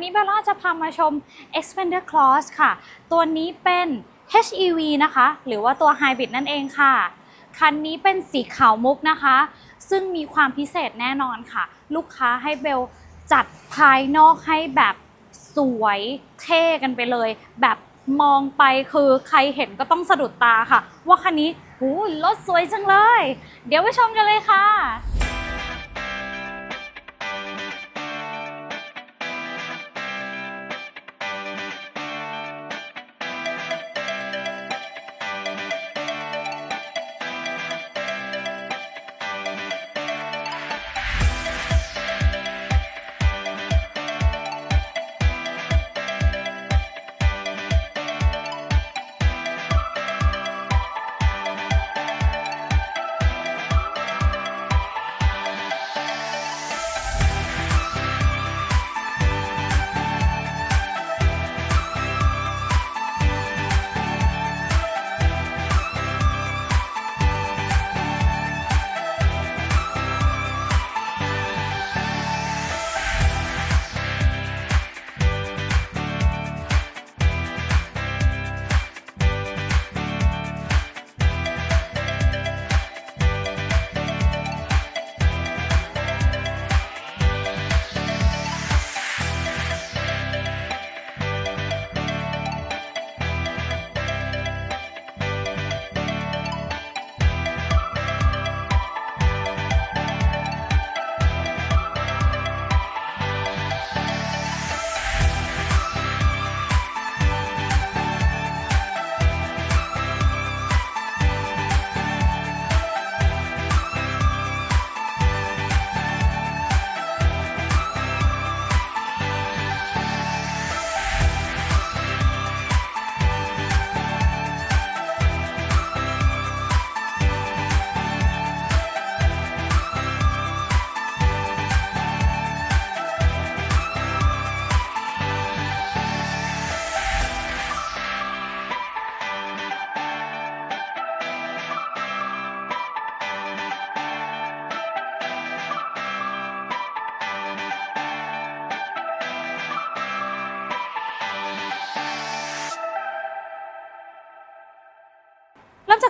วันนี้เบลล่าจะพามาชม Expander Cross ค่ะ ตัวนี้เป็น HEV นะคะ หรือว่าตัว Hybrid นั่นเองค่ะ คันนี้เป็นสีขาวมุกนะคะ ซึ่งมีความพิเศษแน่นอนค่ะ ลูกค้าให้เบลจัดภายนอกให้แบบสวยเท่กันไปเลย แบบมองไปคือใครเห็นก็ต้องสะดุดตาค่ะ ว่าคันนี้หูรถสวยจังเลย เดี๋ยวไปชมกันเลยค่ะ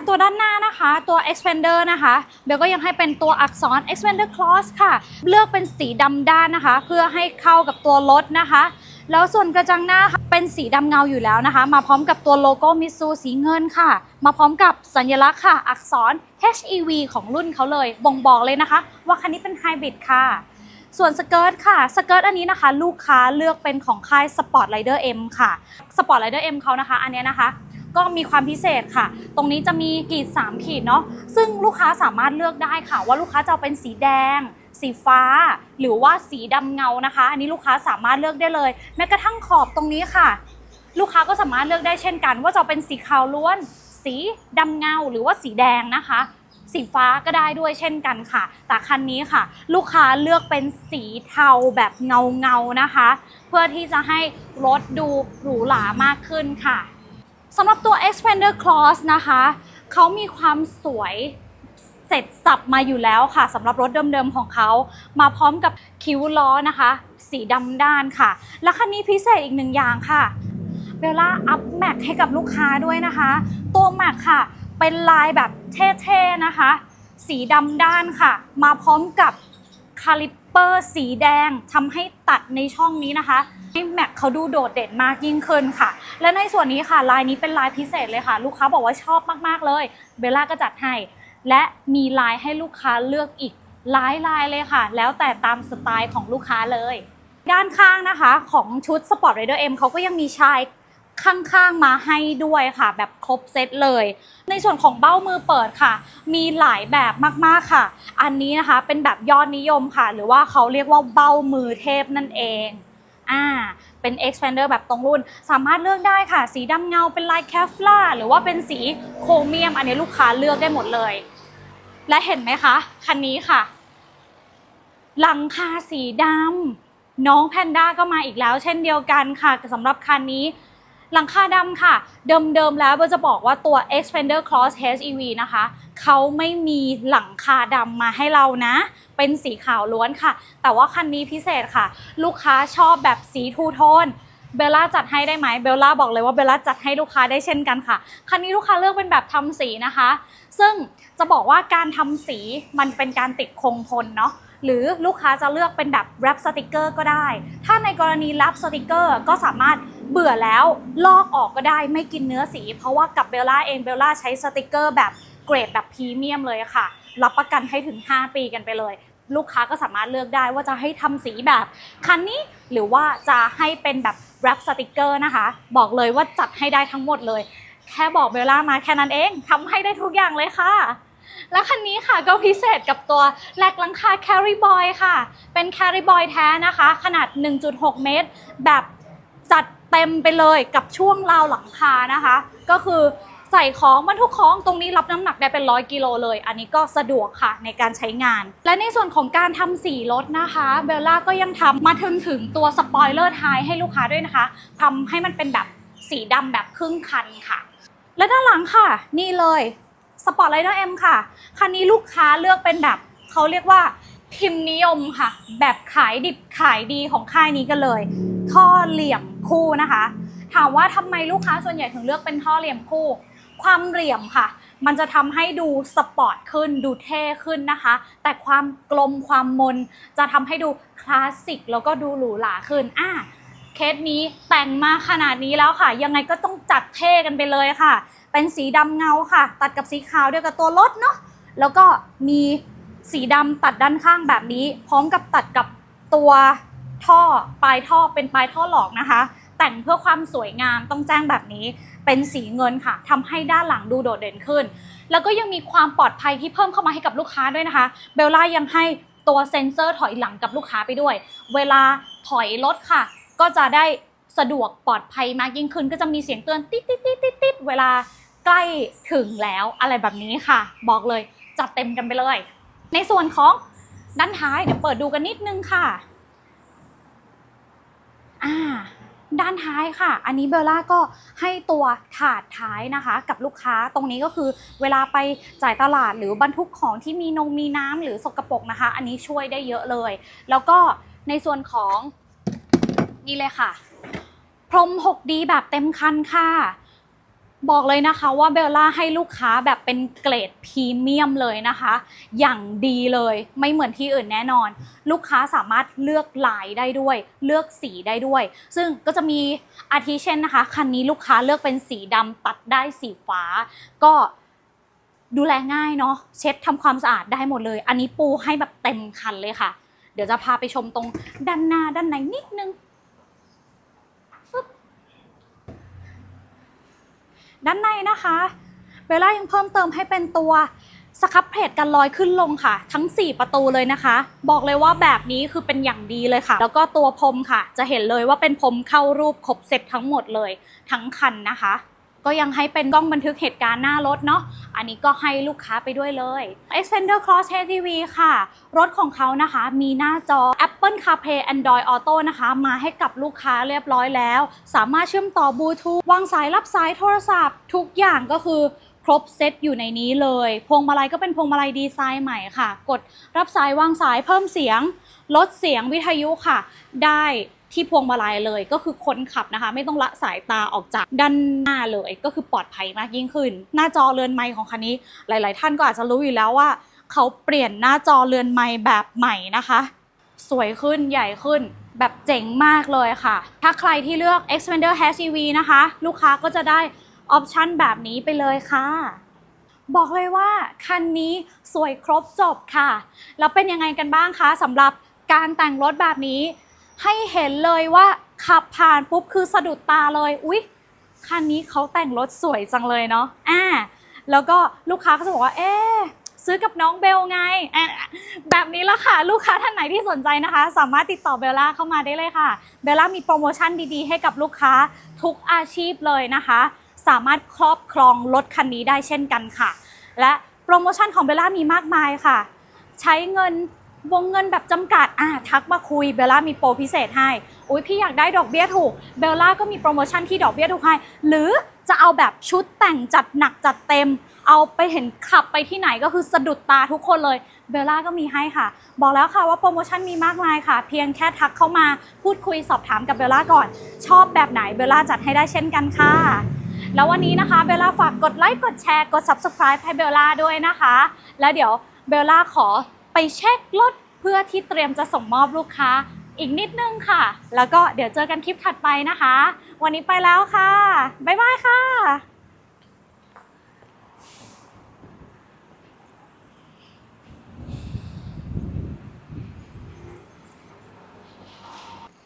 จากตัวด้านหน้านะคะ ตัว expander นะคะเบลก็ยังให้เป็นตัวอักษร expander cross ค่ะ เลือกเป็นสีดำด้านนะคะ เพื่อให้เข้ากับตัวรถนะคะ แล้วส่วนกระจังหน้าเป็นสีดำเงาอยู่แล้วนะคะ มาพร้อมกับตัวโลโก้มิซูสีเงินค่ะ มาพร้อมกับสัญลักษณ์ค่ะ อักษร HEV ของรุ่นเขาเลย บ่งบอกเลยนะคะ ว่าคันนี้เป็นไฮบริดค่ะส่วนสเกิร์ตค่ะ สเกิร์ตอันนี้นะคะ ลูกค้าเลือกเป็นของค่าย Sport Rider M ค่ะ Sport Rider M เขานะคะ อันเนี้ยนะคะ ก็มีความพิเศษค่ะ ตรงนี้จะมีกรีด3ขีดเนาะซึ่งลูกค้าสามารถเลือกได้ค่ะ ว่าลูกค้าจะเอาเป็นสีแดง สีฟ้า หรือว่าสีดำเงานะคะ อันนี้ลูกค้าสามารถเลือกได้เลย แม้กระทั่งขอบตรงนี้ค่ะ ลูกค้าก็สามารถเลือกได้เช่นกัน ว่าจะเป็นสีขาวล้วน สีดำเงา หรือว่าสีแดงนะคะสีฟ้าก็ได้ด้วยเช่นกันค่ะ แต่คันนี้ค่ะ ลูกค้าเลือกเป็นสีเทาแบบเงาเงาๆนะคะ เพื่อที่จะให้รถดูหรูหรามากขึ้นค่ะ สำหรับตัว Expander Cross นะคะ เขามีความสวยเสร็จสับมาอยู่แล้วค่ะสำหรับรถเดิมๆของเขา มาพร้อมกับคิ้วล้อนะคะ สีดำด้านค่ะ และคันนี้พิเศษอีกหนึ่งอย่างค่ะเบลล่าอัพแม็กให้กับลูกค้าด้วยนะคะ ตัวแม็กค่ะ เป็นลายแบบเท่ๆนะคะ สีดำด้านค่ะ มาพร้อมกับคาลิป เปอร์สีแดงทำให้ตัดในช่องนี้นะคะ ให้แม็กเขาดูโดดเด่นมากยิ่งขึ้นค่ะ และในส่วนนี้ค่ะลายนี้เป็นลายพิเศษเลยค่ะ ลูกค้าบอกว่าชอบมากๆเลย เบลล่าก็จัดให้ และมีลายให้ลูกค้าเลือกอีกหลายลายเลยค่ะ แล้วแต่ตามสไตล์ของลูกค้าเลย ด้านข้างนะคะของชุด Sport Rider M เขาก็ยังมีชาย ข้างๆมาให้ด้วยค่ะ แบบครบเซตเลย ในส่วนของเบ้ามือเปิดค่ะ มีหลายแบบมากๆค่ะ อันนี้นะคะเป็นแบบยอดนิยมค่ะ หรือว่าเขาเรียกว่าเบ้ามือเทพนั่นเองอ่าเป็น expander แบบตรงรุ่น สามารถเลือกได้ค่ะ สีดำเงาเป็นลายแคฟลาหรือว่าเป็นสีโครเมียม อันนี้ลูกค้าเลือกได้หมดเลย และเห็นไหมคะ คันนี้ค่ะ หลังคาสีดำน้องแพนด้าก็มาอีกแล้ว เช่นเดียวกันค่ะสำหรับคันนี้ หลังคาดำค่ะ เดิมๆแล้วเบลจะบอกว่าตัว Expander Cross HEV นะคะ เขาไม่มีหลังคาดำมาให้เรานะ เป็นสีขาวล้วนค่ะ แต่ว่าคันนี้พิเศษค่ะ ลูกค้าชอบแบบสีทูโทนเบลล่าจัดให้ได้ไหมเบลล่าบอกเลยว่าเบลล่าจัดให้ลูกค้าได้เช่นกันค่ะ คันนี้ลูกค้าเลือกเป็นแบบทำสีนะคะ ซึ่งจะบอกว่าการทำสีมันเป็นการติดคงทนเนาะหรือลูกค้าจะเลือกเป็นแบบแรปสติกเกอร์ก็ได้ ถ้าในกรณีแรปสติกเกอร์ก็สามารถ เบื่อแล้วลอกออกก็ได้ไม่กินเนื้อสี เพราะว่ากับเบลล่าเองเบลล่าใช้สติกเกอร์แบบเกรดแบบพรีเมียมเลยค่ะ รับประกันให้ถึง 5 ปีกันไปเลย ลูกค้าก็สามารถเลือกได้ว่าจะให้ทำสีแบบคันนี้หรือว่าจะให้เป็นแบบแรปสติกเกอร์นะคะ บอกเลยว่าจัดให้ได้ทั้งหมดเลย แค่บอกเบลล่ามาแค่นั้นเองทำให้ได้ทุกอย่างเลยค่ะและคันนี้ค่ะก็พิเศษกับตัวแหลกลังคา Carry Boy ค่ะ เป็น Carry Boy แท้นะคะ ขนาด 1.6 เมตร แบบจัด เต็มไปเลยกับช่วงราวหลังคานะคะ ก็คือใส่ของบรรทุกของตรงนี้รับน้ำหนักได้เป็นร้อยกิโลเลย อันนี้ก็สะดวกค่ะในการใช้งาน และในส่วนของการทำสีรถนะคะเบลล่าก็ยังทำมาถึงถึงตัวสปอยเลอร์ท้ายให้ลูกค้าด้วยนะคะทำให้มันเป็นแบบสีดำแบบครึ่งคันค่ะ และด้านหลังค่ะ นี่เลยสปอร์ตไลเ e อร์เอ็มค่ะ คันนี้ลูกค้าเลือกเป็นแบบเขาเรียกว่าพิมพ์นิยมค่ะ แบบขายดิบขายดีของค่ายนี้กันเลย ท่อเหลี่ยม คู่นะคะ ถามว่าทำไมลูกค้าส่วนใหญ่ถึงเลือกเป็นท่อเหลี่ยมคู่ ความเหลี่ยมค่ะ มันจะทำให้ดูสปอร์ตขึ้น ดูเท่ขึ้นนะคะ แต่ความกลมความมน จะทำให้ดูคลาสสิกแล้วก็ดูหรูหราขึ้นอะเคสนี้แต่งมาขนาดนี้แล้วค่ะ ยังไงก็ต้องจัดเท่กันไปเลยค่ะ เป็นสีดำเงาค่ะ ตัดกับสีขาวเดียวกับตัวรถเนาะแล้วก็มีสีดำตัดด้านข้างแบบนี้ พร้อมกับตัดกับตัว ท่อปลายท่อเป็นปลายท่อหลอกนะคะ แต่งเพื่อความสวยงามต้องแจ้งแบบนี้ เป็นสีเงินค่ะทำให้ด้านหลังดูโดดเด่นขึ้น แล้วก็ยังมีความปลอดภัยที่เพิ่มเข้ามาให้กับลูกค้าด้วยนะคะ เบลล่ายังให้ตัวเซ็นเซอร์ถอยหลังกับลูกค้าไปด้วย เวลาถอยรถค่ะ ก็จะได้สะดวกปลอดภัยมากยิ่งขึ้น ก็จะมีเสียงเตือนติดติดติดติดติดเวลาใกล้ถึงแล้วอะไรแบบนี้ค่ะ บอกเลยจัดเต็มกันไปเลย ในส่วนของด้านท้ายเดี๋ยวเปิดดูกันนิดนึงค่ะ อ่าด้านท้ายค่ะ อันนี้เบลล่าก็ให้ตัวถาดท้ายนะคะ กับลูกค้าตรงนี้ก็คือเวลาไปจ่ายตลาดหรือบรรทุกของที่มีนงมีน้ำหรือสกปรกนะคะ อันนี้ช่วยได้เยอะเลย แล้วก็ในส่วนของนี่เลยค่ะ พรม 6D แบบเต็มคันค่ะ บอกเลยนะคะว่าเบลล่าให้ลูกค้าแบบเป็นเกรดพรีเมียมเลยนะคะ อย่างดีเลยไม่เหมือนที่อื่นแน่นอน ลูกค้าสามารถเลือกลายได้ด้วย เลือกสีได้ด้วย ซึ่งก็จะมีอาทิเช่นนะคะ คันนี้ลูกค้าเลือกเป็นสีดำตัดได้สีฟ้า ก็ดูแลง่ายเนาะเช็ดทำความสะอาดได้หมดเลย อันนี้ปูให้แบบเต็มคันเลยค่ะ เดี๋ยวจะพาไปชมตรงด้านหน้าด้านในนิดนึง ด้านในนะคะเบลล่ายังเพิ่มเติมให้เป็นตัวสครับเพลทกันลอยขึ้นลงค่ะ ทั้ง 4 ประตูเลยนะคะ บอกเลยว่าแบบนี้คือเป็นอย่างดีเลยค่ะ แล้วก็ตัวพรมค่ะ จะเห็นเลยว่าเป็นพรมเข้ารูปครบเซตทั้งหมดเลย ทั้งคันนะคะ ก็ยังให้เป็นกล้องบันทึกเหตุการณ์หน้ารถเนาะ อันนี้ก็ให้ลูกค้าไปด้วยเลย Expander Cross HTV ค่ะ รถของเขานะคะ มีหน้าจอ Apple CarPlay Android Auto นะคะ มาให้กับลูกค้าเรียบร้อยแล้ว สามารถเชื่อมต่อบลูทูธวางสายรับสายโทรศัพท์ ทุกอย่างก็คือครบเซตอยู่ในนี้เลย พวงมาลัยก็เป็นพวงมาลัยดีไซน์ใหม่ค่ะ กดรับสายวางสายเพิ่มเสียง ลดเสียงวิทยุค่ะ ได้ ที่พวงมาลัยเลย ก็คือคนขับนะคะ ไม่ต้องละสายตาออกจากด้านหน้าเลย ก็คือปลอดภัยมากยิ่งขึ้น หน้าจอเรือนไมค์ของคันนี้ หลาย ๆ ท่านก็อาจจะรู้อยู่แล้วว่า เขาเปลี่ยนหน้าจอเรือนไมค์แบบใหม่นะคะ สวยขึ้นใหญ่ขึ้นแบบเจ๋งมากเลยค่ะ ถ้าใครที่เลือก Xpander HEV นะคะ ลูกค้าก็จะได้ออปชันแบบนี้ไปเลยค่ะ บอกเลยว่าคันนี้สวยครบจบค่ะ แล้วเป็นยังไงกันบ้างคะสำหรับการแต่งรถแบบนี้ ให้เห็นเลยว่าขับผ่านปุ๊บคือสะดุดตาเลย อุ๊ย คันนี้เขาแต่งรถสวยจังเลยเนาะ อ่า แล้วก็ลูกค้าก็จะบอกว่า เอ๊ซื้อกับน้องเบลไง แบบนี้ละค่ะ ลูกค้าท่านไหนที่สนใจนะคะ สามารถติดต่อเบลล่าเข้ามาได้เลยค่ะ เบลล่ามีโปรโมชั่นดีๆ ให้กับลูกค้าทุกอาชีพเลยนะคะ สามารถครอบครองรถคันนี้ได้เช่นกันค่ะ และโปรโมชั่นของเบลล่ามีมากมายค่ะ ใช้เงิน วงเงินแบบจำกัดอะทักมาคุยเบลล่ามีโปรพิเศษให้ อุ้ยพี่อยากได้ดอกเบี้ยถูกเบลล่าก็มีโปรโมชั่นที่ดอกเบี้ยถูกให้หรือจะเอาแบบชุดแต่งจัดหนักจัดเต็ม เอาไปเห็นขับไปที่ไหนก็คือสะดุดตาทุกคนเลยเบลล่าก็มีให้ค่ะ บอกแล้วค่ะว่าโปรโมชั่นมีมากมายค่ะ เพียงแค่ทักเข้ามาพูดคุยสอบถามกับเบลล่าก่อน ชอบแบบไหนเบลล่าจัดให้ได้เช่นกันค่ะแล้ววันนี้นะคะเบลล่าฝากกดไลค์กดแชร์กด subscribe ให้เบลล่าด้วยนะคะ แล้วเดี๋ยวเบลล่าขอ ไปเช็ครถเพื่อที่เตรียมจะส่งมอบลูกค้าอีกนิดนึงค่ะ แล้วก็เดี๋ยวเจอกันคลิปถัดไปนะคะ วันนี้ไปแล้วค่ะ บ๊ายบายค่ะ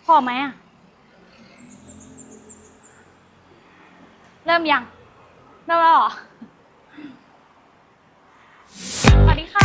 พอไหมอะเริ่มยังเริ่มแล้วหรอสวัสดีค่ะ